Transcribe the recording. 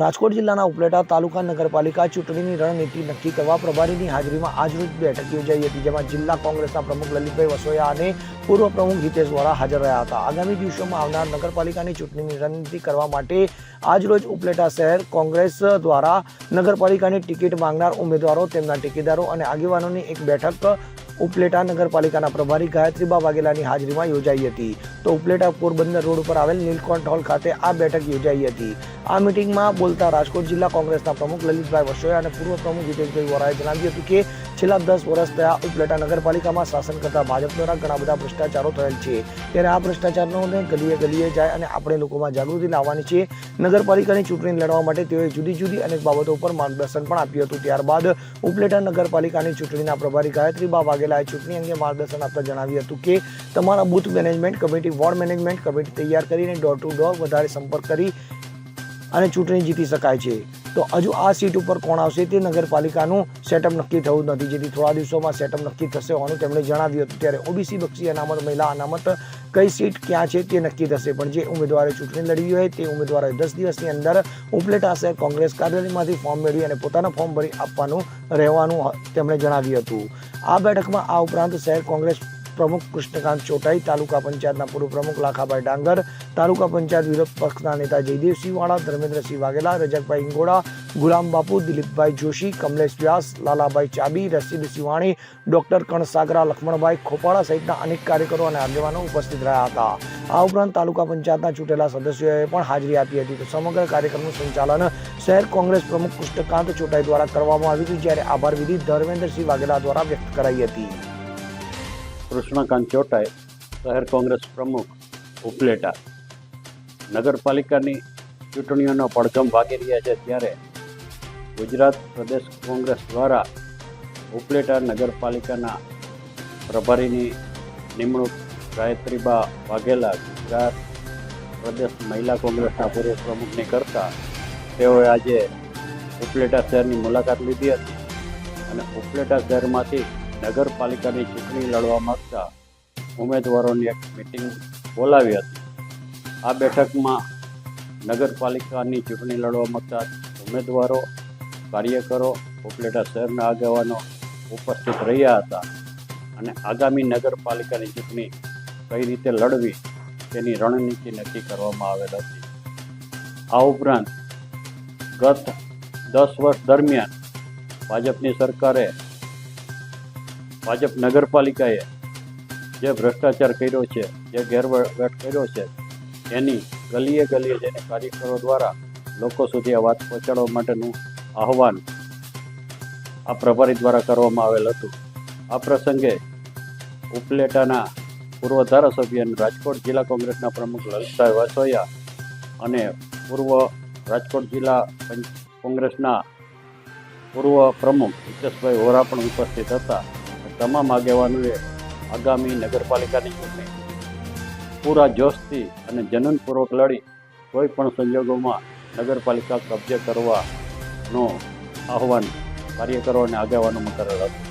રાજકોટ જિલ્લાના ઉપલેટા તાલુકા નગરપાલિકા ચૂંટણીની રણનીતિ નક્કી કરવા પ્રભારીની હાજરીમાં આજરોજ બેઠક યોજાઈ હતી, જેમાં જિલ્લા કોંગ્રેસના પ્રમુખ લલિતભાઈ વસોયા અને પૂર્વ પ્રમુખ હિતેશ વોરા હાજર રહ્યા હતા. આગામી દિવસોમાં આવનાર નગરપાલિકાની ચૂંટણીની રણનીતિ કરવા માટે આજરોજ ઉપલેટા શહેર કોંગ્રેસ દ્વારા નગરપાલિકાની ટિકિટ માંગનાર ઉમેદવારો, તેમના ટેકેદારો અને આગેવાનોની એક બેઠક ઉપલેટા નગરપાલિકાના પ્રભારી ગાયત્રીબા વાઘેલાની હાજરીમાં યોજાઈ હતી. તો ઉપલેટા પોરબંદર રોડ ઉપર આવેલ નીલકંઠ હોલ ખાતે આ બેઠક યોજાઈ હતી. આ મિટિંગમાં બોલતા રાજકોટ જિલ્લા કોંગ્રેસના પ્રમુખ લલિતભાઈ વસોયા અને પૂર્વ પ્રમુખ હિતેશભાઈ વોરાએ જણાવ્યું હતું કે છેલ્લા દસ વર્ષ થયા ઉપલેટા નગરપાલિકામાં શાસન કરતા ભાજપ દ્વારા ઘણા બધા ભ્રષ્ટાચારો થયેલ છે. ત્યારે આ ભ્રષ્ટાચારનો ગલીએ ગલીએ જાય અને આપણે લોકોમાં જાગૃતિ લાવવાની છે. નગરપાલિકાની ચૂંટણી લડવા માટે તેઓએ જુદી જુદી અનેક બાબતો ઉપર માર્ગદર્શન પણ આપ્યું હતું. ત્યારબાદ ઉપલેટા નગરપાલિકાની ચૂંટણીના પ્રભારી ગાયત્રીબા વાઘેલાએ ચૂંટણી અંગે માર્ગદર્શન આપતા જણાવ્યું હતું કે, તમારા booth management committee, ward management committee તૈયાર કરીને ડોર ટુ ડોર વધારે સંપર્ક કરી અને ચૂંટણી જીતી શકાય છે. તો હજુ આ સીટ ઉપર કોણ આવશે તે નગરપાલિકાનું સેટઅપ નક્કી થયું નથી. જેથી થોડા દિવસોમાં સેટઅપ નક્કી થશે હોવાનું તેમણે જણાવ્યું હતું. ત્યારે ઓબીસી બક્ષી અનામત, મહિલા અનામત કઈ સીટ ક્યાં છે તે નક્કી થશે. પણ જે ઉમેદવારે ચૂંટણી લડવી હોય તે ઉમેદવારોએ દસ દિવસની અંદર ઉપલેટાશે કોંગ્રેસ કાર્યાલયમાંથી ફોર્મ મેળવી અને પોતાના ફોર્મ ભરી આપવાનું રહેવાનું તેમણે જણાવ્યું હતું. આ બેઠકમાં આ ઉપરાંત શહેર કોંગ્રેસ પ્રમુખ કૃષ્ણકાંત ચોટાઈ, તાલુકા પંચાયતના પૂર્વ પ્રમુખ લાખાભાઈ ડાંગર, તાલુકા પંચાયત વિરોધ પક્ષના નેતા જયદેવસિંહ વાળા ધર્મેન્દ્રસિંહ વાઘેલા, રજકભાઈ ઇંગોડા, ગુલામ બાપુ, દિલીપભાઈ જોશી, કમલેશ વ્યાસ, લાલાભાઈ ચાબી, રસીદ સિવાણી, ડોક્ટર કણસાગરા, લખમણભાઈ ખોપાળા સહિતના અનેક કાર્યકરો અને આગેવાનો ઉપસ્થિત રહ્યા હતા. આ ઉપરાંત તાલુકા પંચાયતના ચૂંટેલા સદસ્યોએ પણ હાજરી આપી હતી. તો સમગ્ર કાર્યક્રમનું સંચાલન શહેર કોંગ્રેસ પ્રમુખ કૃષ્ણકાંત ચોટાઈ દ્વારા કરવામાં આવ્યું હતું, જ્યારે આભાર વિધિ ધર્મેન્દ્રસિંહ વાઘેલા દ્વારા વ્યક્ત કરાઈ હતી. કૃષ્ણકાંત ચોટાઈ શહેર કોંગ્રેસ પ્રમુખ ઉપલેટા. નગરપાલિકાની ચૂંટણીઓનો પડઘમ વાગી રહ્યા છે ત્યારે ગુજરાત પ્રદેશ કોંગ્રેસ દ્વારા ઉપલેટા નગરપાલિકાના પ્રભારીની નિમણૂક ગાયત્રીબા વાઘેલા ગુજરાત પ્રદેશ મહિલા કોંગ્રેસના પૂર્વ પ્રમુખની કરતા તેઓએ આજે ઉપલેટા શહેરની મુલાકાત લીધી હતી. અને ઉપલેટા શહેરમાંથી નગરપાલિકાની ચૂંટણી લડવા માગતા ઉમેદવારોની એક મિટિંગ બોલાવી હતી. આ બેઠકમાં નગરપાલિકાની ચૂંટણી લડવા માગતા ઉમેદવારો, કાર્યકરો, ઉપલેટા શહેરના આગેવાનો ઉપસ્થિત રહ્યા હતા અને આગામી નગરપાલિકાની ચૂંટણી કઈ રીતે લડવી તેની રણનીતિ નક્કી કરવામાં આવેલ હતી. આ ઉપરાંત ગત દસ વર્ષ દરમિયાન ભાજપની સરકારે ભાજપ નગરપાલિકાએ જે ભ્રષ્ટાચાર કર્યો છે, જે ગેરવેટ કર્યો છે, એની ગલીએ ગલીએ જઈને કાર્યકરો દ્વારા લોકો સુધી આ વાત પહોંચાડવા માટેનું આહવાન આ પ્રભારી દ્વારા કરવામાં આવેલ હતું. આ પ્રસંગે ઉપલેટાના પૂર્વ ધારાસભ્ય રાજકોટ જિલ્લા કોંગ્રેસના પ્રમુખ લલિતભાઈ વાસોયા અને પૂર્વ રાજકોટ જિલ્લા કોંગ્રેસના પૂર્વ પ્રમુખ હિતેશભાઈ વોરા પણ ઉપસ્થિત હતા. તમામ આગેવાનોએ આગામી નગરપાલિકાની ચૂંટણી, પૂરા જોશથી અને જનનપૂર્વક લડી કોઈ પણ સંજોગોમાં નગરપાલિકા કબજે કરવાનો આહવાન કાર્યકરો અને આગેવાનોમાં કરેલ હતું